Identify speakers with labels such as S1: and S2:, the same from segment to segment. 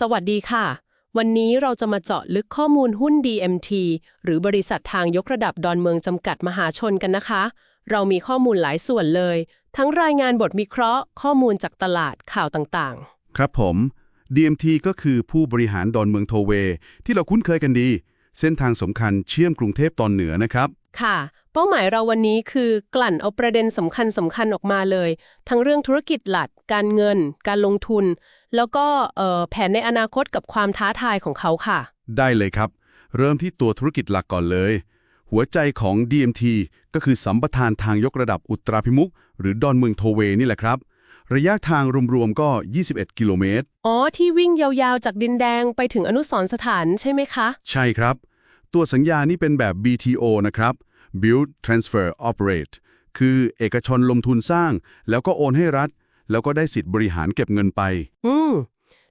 S1: สวัสดีค่ะ วันนี้เราจะมาเจาะลึกข้อมูลหุ้น DMT หรือบริษัททางยกระดับดอนเมืองจำกัดมหาชนกันนะคะ เรามีข้อมูลหลายส่วนเลย ทั้งรายงานบทวิเคราะห์ ข้อมูลจากตลาดข่าวต่างๆ
S2: ครับผม DMT ก็คือผู้บริหารดอนเมืองโทเว ที่เราคุ้นเคยกันดี เส้นทางสำคัญเชื่อมกรุงเทพตอนเหนือนะครับ
S1: ค่ะ เป้าหมายเราวันนี้คือกลั่นเอาประเด็นสำคัญสำคัญออกมาเลย ทั้งเรื่องธุรกิจหลัก การเงิน การลงทุน แล้วก็เอ่อแผนในอนาคตกับความท้าทายของเขาค่ะ
S2: ได้เลยครับ เริ่มที่ตัวธุรกิจหลักก่อนเลย หัวใจของ DMT ก็คือสัมปทานทางยกระดับอุตราพิมุขหรือดอนเมืองโทเวนี่แหละครับระยะทางรวมๆก็ 21 กิโลเมตร
S1: อ๋อ ที่วิ่งยาวๆ จากดินแดงไปถึงอนุสรณ์สถานใช่ไหมคะ
S2: ใช่ครับ ตัวสัญญานี่เป็นแบบ BTO นะครับ Build Transfer Operate คือเอกชนลงทุนสร้าง แล้วก็โอนให้รัฐ แล้วก็ได้สิทธิ์บริหารเก็บเงินไป
S1: อืม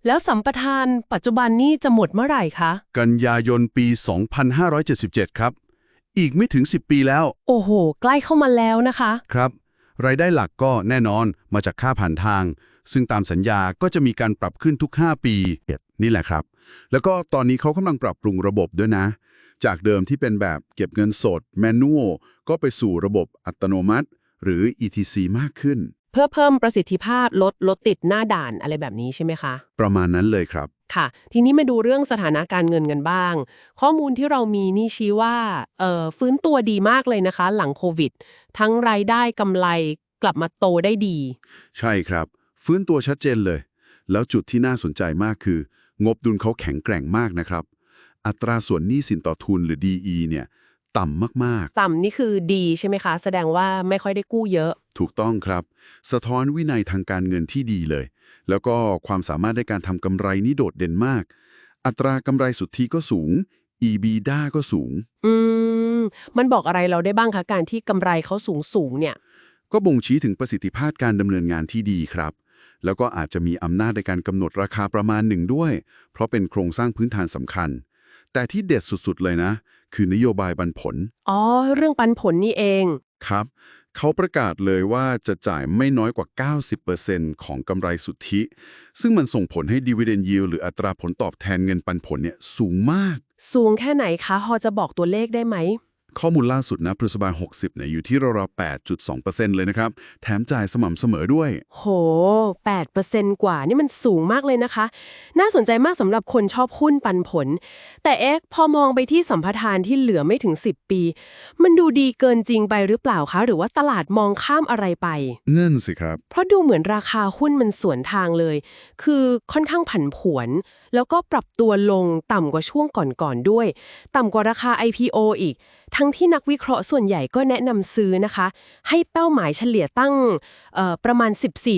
S1: แล้วสัมปทานปัจจุบันนี่จะหมดเมื่อไหร่คะ
S2: กันยายนปี 2577 ครับ อีกไม่ถึง 10 ปีแล้ว
S1: โอ้โห ใกล้เข้ามาแล้วนะคะ
S2: ครับ รายได้หลักก็แน่นอนมาจากค่าผ่านทาง ซึ่งตามสัญญาก็จะมีการปรับขึ้นทุก 5 ปี นี่แหละครับ แล้วก็ตอนนี้เขากำลังปรับปรุงระบบด้วยนะ จากเดิมที่เป็นแบบเก็บเงินสดแมนนวลก็ไปสู่ระบบอัตโนมัติ หรือ ETC มากขึ้น
S1: เพื่อเพิ่มประสิทธิภาพลดรถติดหน้าด่านอะไรแบบนี้ใช่ไหมคะ
S2: ประมาณนั้นเลยครับ
S1: ค่ะ ทีนี้มาดูเรื่องสถานะการเงินกันบ้าง ข้อมูลที่เรามีนี่ชี้ว่าเอ่อฟื้นตัวดีมากเลยนะคะ หลังโควิด ทั้งรายได้กำไรกลับมาโตได้ดี
S2: ใช่ครับ ฟื้นตัวชัดเจนเลย แล้วจุดที่น่าสนใจมากคือ งบดุลเขาแข็งแกร่งมากนะครับ อัตราส่วนหนี้สินต่อทุนหรือ DE เนี่ยต่ำมาก
S1: ต่ำนี่คือดีใช่ไหมคะ แสดงว่าไม่ค่อยได้กู้เยอะ
S2: ๆ ถูกต้องครับ สะท้อนวินัยทางการเงินที่ดีเลย แล้วก็ความสามารถในการทำกำไรนี่โดดเด่นมาก อัตรากำไรสุทธิก็สูง EBITDA ก็สูง
S1: อืม มันบอกอะไรเราได้บ้างคะ การที่กำไรเขาสูงสูงๆเนี่ย
S2: ก็บ่งชี้ถึงประสิทธิภาพการดำเนินงานที่ดีครับ แล้วก็อาจจะมีอำนาจในการกำหนดราคาประมาณหนึ่งด้วย เพราะเป็นโครงสร้างพื้นฐานสำคัญ แต่ที่เด็ดสุดๆเลยนะ คือนโยบายบันผล
S1: อ๋อ เรื่องปันผลนี่เอง
S2: ครับ เขาประกาศเลยว่าจะจ่ายไม่น้อยกว่า 90%ของกำไรสุทธิ ซึ่งมันส่งผลให้ dividend yield หรืออัตราผลตอบแทนเงินปันผลเนี่ยสูงมาก
S1: สูงแค่ไหนคะ พอจะบอกตัวเลขได้ไหม
S2: ข้อมูลล่าสุดนะพฤษภา60เนี่ยอยู่ที่ราวๆ8.2%เลยนะครับ แถมจ่ายสม่ำเสมอด้วย
S1: โห 8%กว่านี่มันสูงมากเลยนะคะ น่าสนใจมากสำหรับคนชอบหุ้นปันผล แต่เอ็กพอมองไปที่สัมปทานที่เหลือไม่ถึง 10 ปี มันดูดีเกินจริงไปหรือเปล่าคะ หรือว่าตลาดมองข้ามอะไรไป
S2: เงื่อนสิครับ
S1: เพราะดูเหมือนราคาหุ้นมันสวนทางเลย คือค่อนข้างผันผวน แล้วก็ปรับตัวลงต่ำกว่าช่วงก่อนๆด้วย ต่ำกว่าราคา IPO อีก ทั้งที่นักวิเคราะห์ส่วนใหญ่ก็แนะนำซื้อนะคะ ให้เป้าหมายเฉลี่ยตั้งเอ่อประมาณ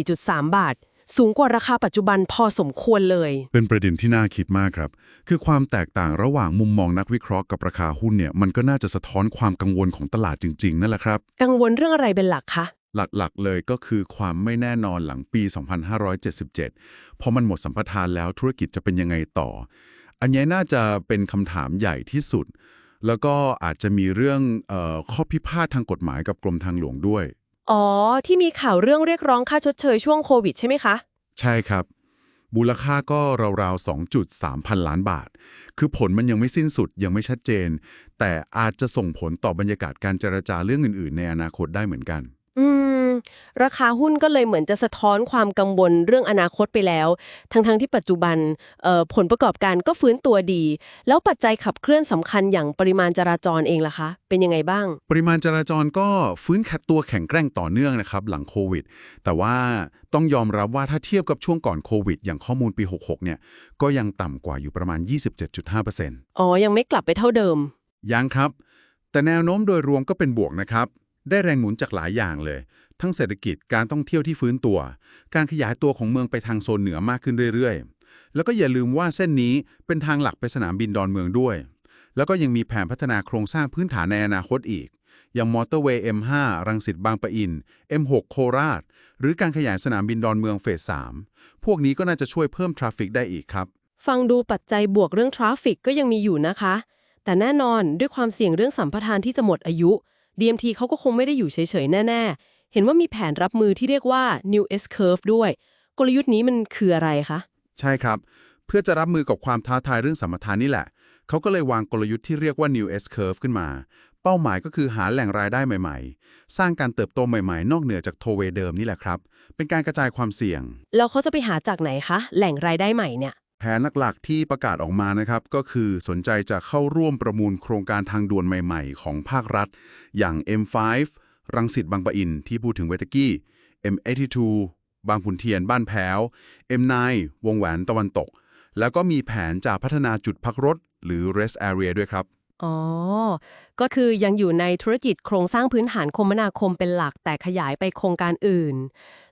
S1: 14.3 บาท สูงกว่าราคาปัจจุบันพอสมควรเลย
S2: เป็นประเด็นที่น่าคิดมากครับ คือความแตกต่างระหว่างมุมมองนักวิเคราะห์กับราคาหุ้นเนี่ยมันก็น่าจะสะท้อนความกังวลของตลาดจริงๆนั่นแหละครับ
S1: กังวลเรื่องอะไรเป็นหลักคะ
S2: หลักๆ เลยก็คือความไม่แน่นอนหลังปี 2577 พอมันหมดสัมปทานแล้วธุรกิจจะเป็นยังไงต่อ อันนี้น่าจะเป็นคำถามใหญ่ที่สุด แล้วก็อาจจะมีเรื่องเออข้อพิพาททางกฎหมายกับกรมทางหลวงด้วย
S1: อ๋อ ที่มีข่าวเรื่องเรียกร้องค่าชดเชยช่วงโควิดใช่ไหมคะ
S2: ใช่ครับมูลค่าก็ราวๆ 2.3 พันล้านบาท คือผลมันยังไม่สิ้นสุดยังไม่ชัดเจน แต่อาจจะส่งผลต่อบรรยากาศการเจรจาเรื่องอื่น ๆ ในอนาคตได้เหมือนกัน
S1: อืม ราคาหุ้นก็เลยเหมือนจะสะท้อนความกังวลเรื่องอนาคตไปแล้ว ทั้งๆที่ปัจจุบันเอ่อผลประกอบการก็ฟื้นตัวดี แล้วปัจจัยขับเคลื่อนสำคัญอย่างปริมาณจราจรเองล่ะคะ เป็นยังไงบ้าง
S2: ปริมาณจราจรก็ฟื้นขัดตัวแข็งแกร่งต่อเนื่องนะครับหลังโควิด แต่ว่าต้องยอมรับว่าถ้าเทียบกับช่วงก่อนโควิด อย่างข้อมูลปี 66 เนี่ย ก็ยังต่ำกว่าอยู่ประมาณ 27.5%
S1: อ๋อ ยังไม่กลับไปเท่าเดิม
S2: ยังครับ แต่แนวโน้มโดยรวมก็เป็นบวกนะครับ ได้แรงหนุนจากหลายอย่างเลย ทั้งเศรษฐกิจการท่องเที่ยวที่ฟื้นตัว การขยายตัวของเมืองไปทางโซนเหนือมากขึ้นเรื่อยๆ แล้วก็อย่าลืมว่าเส้นนี้เป็นทางหลักไปสนามบินดอนเมืองด้วย แล้วก็ยังมีแผนพัฒนาโครงสร้างพื้นฐานในอนาคตอีก อย่างมอเตอร์เวย์ M5 รังสิตบางปะอิน M6 โคราช หรือการขยายสนามบินดอนเมืองเฟส 3 พวกนี้ก็น่าจะช่วยเพิ่มทราฟฟิกได้อีกครับ
S1: ฟังดูปัจจัยบวกเรื่องทราฟฟิกก็ยังมีอยู่นะคะ แต่แน่นอนด้วยความเสี่ยงเรื่องสัมปทานที่จะหมดอายุ DMT เขาก็คงไม่ได้อยู่เฉยๆ แน่ ๆ เห็นว่ามีแผนรับมือที่เรียกว่า New S Curve ด้วย กลยุทธ์นี้มันคืออะไรคะ
S2: ใช่ครับ เพื่อจะรับมือกับความท้าทายเรื่องสัมปทานนี่แหละ เขาก็เลยวางกลยุทธ์ที่เรียกว่า New S Curve ขึ้นมา เป้าหมายก็คือหาแหล่งรายได้ใหม่ ๆ สร้างการเติบโตใหม่ๆ นอกเหนือจากโทเวเดิมนี่แหละครับ เป็นการกระจายความเสี่ยง
S1: แล้วเขาจะไปหาจากไหนคะ แหล่งรายได้ใหม่เนี่ย
S2: แผนหลักๆที่ประกาศออกมานะครับ ก็คือสนใจจะเข้าร่วมประมูลโครงการทางด่วนใหม่ๆ ของภาครัฐ อย่าง M5 รังสิตบางปะอินที่พูดถึงเวตากี้ M82 บางขุนเทียนบ้านแพ้ว M9 วงแหวนตะวันตก แล้วก็มีแผนจะพัฒนาจุดพักรถ หรือ rest area ด้วยครับ
S1: อ๋อ ก็คือยังอยู่ในธุรกิจโครงสร้างพื้นฐานคมนาคมเป็นหลักแต่ขยายไปโครงการอื่น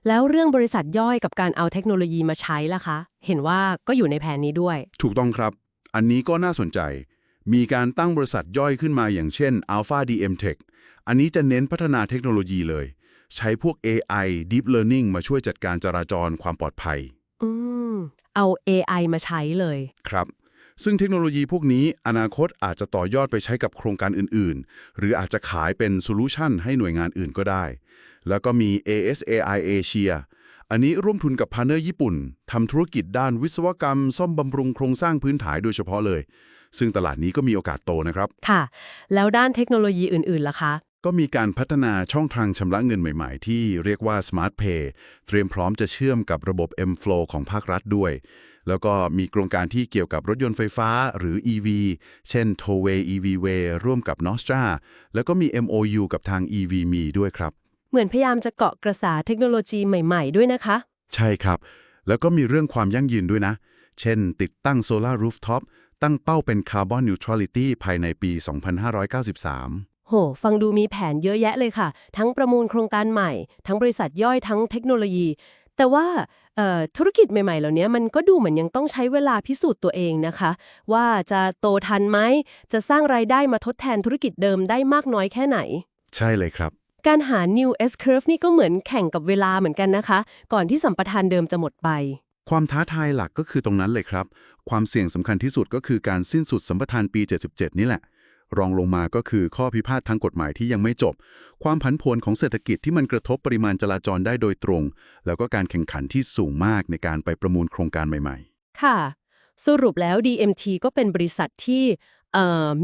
S1: แล้วเรื่องบริษัทย่อยกับการเอาเทคโนโลยีมาใช้ล่ะคะ เห็นว่าก็อยู่ในแผนนี้ด้วย
S2: ถูกต้องครับ อันนี้ก็น่าสนใจ มีการตั้งบริษัทย่อยขึ้นมาอย่างเช่น Alpha DM Tech อันนี้จะเน้นพัฒนาเทคโนโลยีเลย ใช้พวก AI Deep Learning มาช่วยจัดการจราจรความปลอดภัย
S1: อืม เอา AI มาใช้เลย
S2: ครับ ซึ่งเทคโนโลยีพวกนี้อนาคตอาจจะต่อยอดไปใช้กับโครงการอื่นๆ หรืออาจจะขายเป็นโซลูชันให้หน่วยงานอื่นก็ได้ แล้วก็มี ASAI Asia อันนี้ร่วมทุนกับพาร์เนอร์ญี่ปุ่นทำธุรกิจด้านวิศวกรรม ซ่อมบำรุงโครงสร้างพื้นฐานโดยเฉพาะเลย ซึ่งตลาดนี้ก็มีโอกาสโตนะครับ
S1: ค่ะ แล้วด้านเทคโนโลยีอื่นๆล่ะคะ
S2: ก็มีการพัฒนาช่องทางชำระเงินใหม่ๆ ที่เรียกว่า Smart Pay เตรียมพร้อมจะเชื่อมกับระบบ M-Flow ของภาครัฐด้วย แล้วก็มีโครงการที่เกี่ยวกับรถยนต์ไฟฟ้าหรือ EV เช่น Tollway EV Way ร่วมกับ Nostra แล้วก็มี MOU กับทาง EVMe ด้วยครับ
S1: เหมือนพยายามจะเกาะกระแสเทคโนโลยีใหม่ ๆ ด้วยนะคะ
S2: ใช่ครับ แล้วก็มีเรื่องความยั่งยืนด้วยนะ เช่น ติดตั้ง Solar Rooftop ตั้งเป้าเป็น Carbon Neutrality ภายในปี 2593
S1: โห ฟังดูมีแผนเยอะแยะเลยค่ะ ทั้งประมูลโครงการใหม่ ทั้งบริษัทย่อยทั้งเทคโนโลยี แต่ว่าเอ่อธุรกิจใหม่ๆ เหล่านี้มันก็ดูเหมือนยังต้องใช้เวลาพิสูจน์ตัวเองนะคะ ว่าจะโตทันไหม จะสร้างรายได้มาทดแทนธุรกิจเดิมได้มากน้อยแค่ไหน
S2: ใช่เลยครับ
S1: การหา new S curve นี่ก็เหมือนแข่งกับเวลาเหมือนกันนะคะ ก่อนที่สัมปทานเดิมจะหมดไป
S2: ความท้าทายหลักก็คือตรงนั้นเลยครับ ความเสี่ยงสำคัญที่สุดก็คือการสิ้นสุดสัมปทานปี 77 นี่แหละ รองลงมาก็คือข้อพิพาททางกฎหมายที่ยังไม่จบ ความผันผวนของเศรษฐกิจที่มันกระทบปริมาณจราจรได้โดยตรง แล้วก็การแข่งขันที่สูงมากในการไปประมูลโครงการใหม่ๆ
S1: ค่ะ สรุปแล้ว DMT ก็เป็นบริษัทที่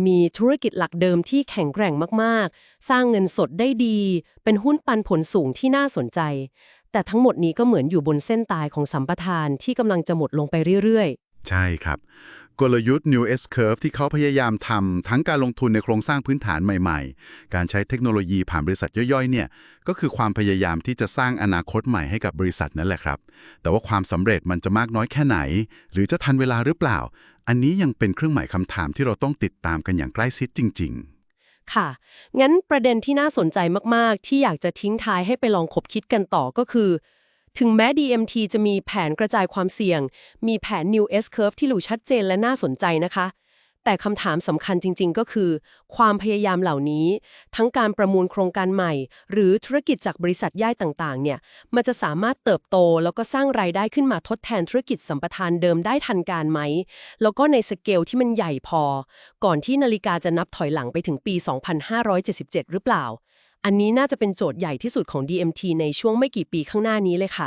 S1: มีธุรกิจหลักเดิมที่แข็งแกร่งมากๆ สร้างเงินสดได้ดี เป็นหุ้นปันผลสูงที่น่าสนใจ แต่ทั้งหมดนี้ก็เหมือนอยู่บนเส้นตายของสัมปทานที่กำลังจะหมดลงไปเรื่อย
S2: ๆ ใช่ครับ กลยุทธ์ New S Curve ที่เขาพยายามทำทั้งการลงทุนในโครงสร้างพื้นฐานใหม่ๆ การใช้เทคโนโลยีผ่านบริษัทย่อยๆ เนี่ย ก็คือความพยายามที่จะสร้างอนาคตใหม่ให้กับบริษัทนั่นแหละครับ แต่ว่าความสำเร็จมันจะมากน้อยแค่ไหน หรือจะทันเวลาหรือเปล่า อันนี้ยังเป็นเครื่องหมายคำถามที่เราต้องติดตามกันอย่างใกล้ชิดจริงๆ
S1: ๆค่ะ งั้นประเด็นที่น่าสนใจมาก ๆ ที่อยากจะทิ้งท้ายให้ไปลองคบคิดกันต่อก็คือ ถึงแม้ DMT จะมีแผนกระจายความเสี่ยง มีแผน New S Curve ที่หลูชัดเจนและน่าสนใจนะคะ แต่คำถามสำคัญจริง ๆ ก็คือ ความพยายามเหล่านี้ ทั้งการประมูลโครงการใหม่ หรือธุรกิจจากบริษัทย่อยต่าง ๆ เนี่ย มันจะสามารถเติบโต แล้วก็สร้างรายได้ขึ้นมาทดแทนธุรกิจสัมปทานเดิมได้ทันการไหม แล้วก็ในสเกลที่มันใหญ่พอ ก่อนที่นาฬิกาจะนับถอยหลังไปถึงปี 2577 หรือเปล่า อันนี้น่าจะเป็นโจทย์ใหญ่ที่สุดของ DMT ในช่วงไม่กี่ปีข้างหน้านี้เลยค่ะ